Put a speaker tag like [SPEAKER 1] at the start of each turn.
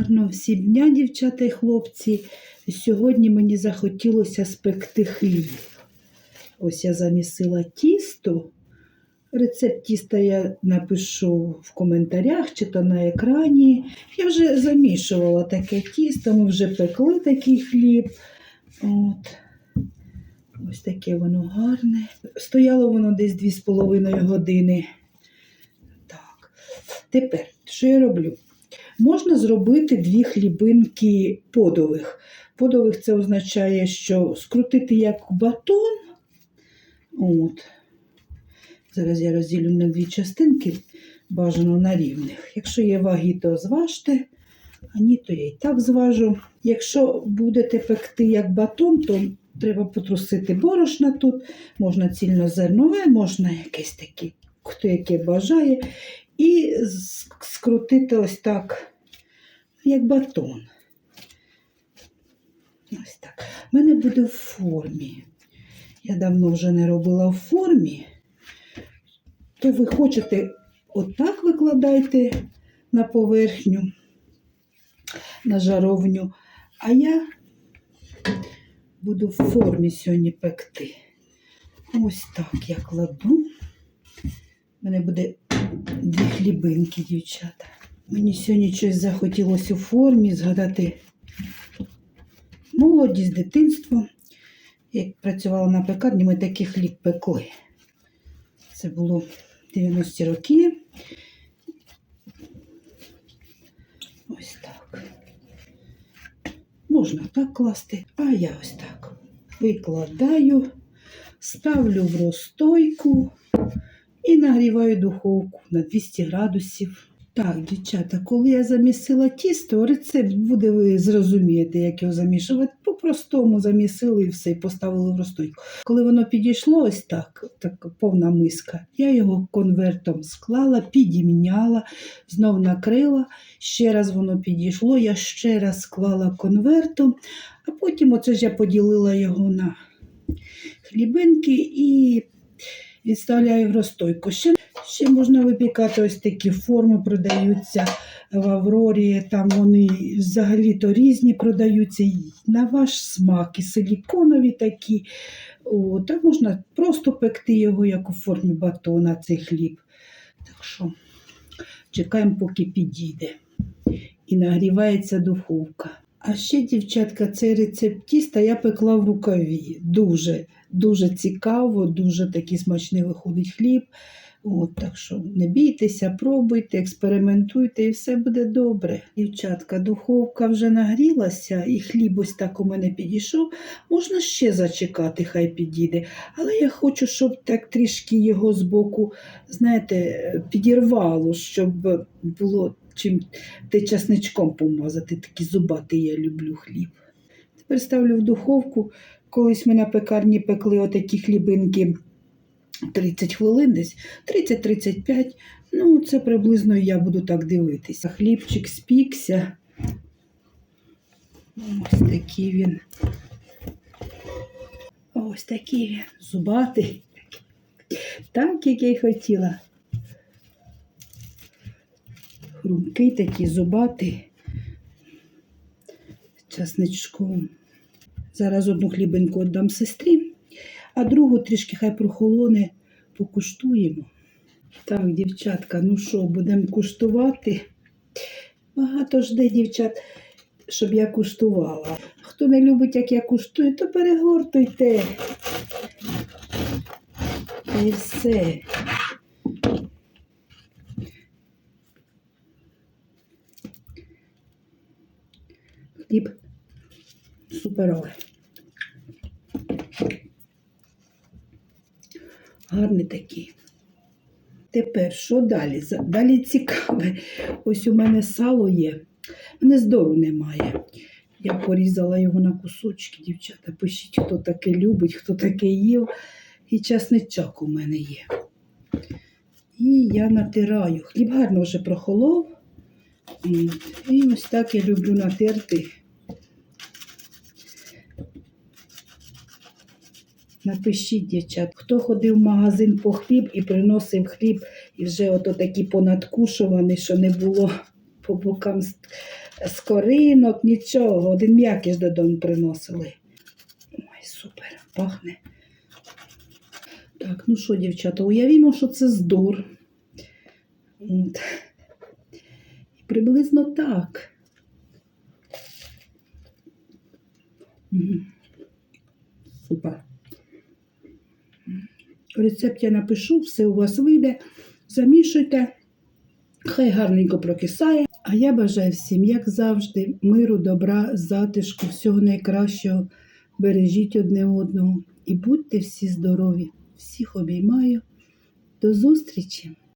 [SPEAKER 1] Гарного всім дня, дівчата і хлопці. Сьогодні мені захотілося спекти хліб. Ось я замісила тісто. Рецепт тіста я напишу в коментарях чи то на екрані. Я вже замішувала таке тісто, ми вже пекли такий хліб. От. Ось таке воно гарне. Стояло воно десь 2,5 години. Так. Тепер, що я роблю? Можна зробити дві хлібинки подових. Подових це означає, що скрутити як батон. От. Зараз я розділю на дві частинки, бажано на рівних. Якщо є ваги, то зважте, а ні, то я і так зважу. Якщо будете пекти як батон, то треба потрусити борошна тут. Можна цільнозернове, можна якесь таке, хто яке бажає. І скрутити ось так, як батон. Ось так. У мене буде в формі. Я давно вже не робила в формі. То ви хочете отак викладайте на поверхню, на жаровню, а я буду в формі сьогодні пекти. Ось так я кладу. У мене буде дві хлібинки, дівчата. Мені сьогодні щось захотілося у формі згадати молодість, дитинство. Як працювала на пекарні, ми такий хліб пекли. Це було 90-ті роки. Ось так. Можна так класти, а я ось так викладаю, ставлю в розстойку і нагріваю духовку на 200 градусів. Так, дівчата, коли я замісила тісто, рецепт буде, ви зрозумієте, як його замішувати. По-простому замісили і все, і поставили в розстойку. Коли воно підійшло ось так, так повна миска, я його конвертом склала, підімняла, знов накрила, ще раз воно підійшло, я ще раз склала конвертом, а потім оце ж я поділила його на хлібинки і відставляю в розстойку. Ще, ще можна випікати ось такі форми, продаються в Аврорі. Там вони взагалі-то різні продаються на ваш смак, і силіконові такі. О, та можна просто пекти його, як у формі батона, цей хліб. Так що чекаємо, поки підійде. І нагрівається духовка. А ще, дівчатка, цей рецепт тіста я пекла в рукаві. Дуже, дуже цікаво, дуже такий смачний виходить хліб. От, так що не бійтеся, пробуйте, експериментуйте і все буде добре. Дівчатка, духовка вже нагрілася, і хліб ось так у мене підійшов. Можна ще зачекати, хай підійде. Але я хочу, щоб так трішки його збоку, знаєте, підірвало, щоб було чим те часничком помазати. Такий зубатий я люблю хліб. Тепер ставлю в духовку. Колись ми на пекарні пекли отакі хлібинки 30 хвилин десь, 30-35. Ну, це приблизно я буду так дивитися. Хлібчик спікся. Ось такий він. Ось такий він. Зубатий. Так, як я й хотіла. Хрумкий такий зубатий. Часничком. Зараз одну хлібинку віддам сестрі, а другу трішки хай прохолоне, покуштуємо. Так, дівчатка, ну що, будемо куштувати? Багато жде дівчат, щоб я куштувала. Хто не любить, як я куштую, то перегортуйте. Й все. Хліб суперовий. Гарний такий. Тепер що далі? Далі цікаве. Ось у мене сало є. Мене здору немає. Я порізала його на кусочки, дівчата. Пишіть, хто таке любить, хто таке їв. І часничок у мене є. І я натираю. Хліб гарно вже прохолов. І ось так я люблю натерти. Напишіть, дівчат, хто ходив в магазин по хліб і приносив хліб, і вже ото такі понадкушувані, що не було по бокам скоринок, нічого. Один м'якіш додому приносили. Ой, супер, пахне. Так, ну що, дівчата, уявімо, що це здор. От. Приблизно так. Супер. Рецепт я напишу, все у вас вийде. Замішуйте, хай гарненько прокисає. А я бажаю всім, як завжди, миру, добра, затишку, всього найкращого. Бережіть одне одного і будьте всі здорові. Всіх обіймаю. До зустрічі!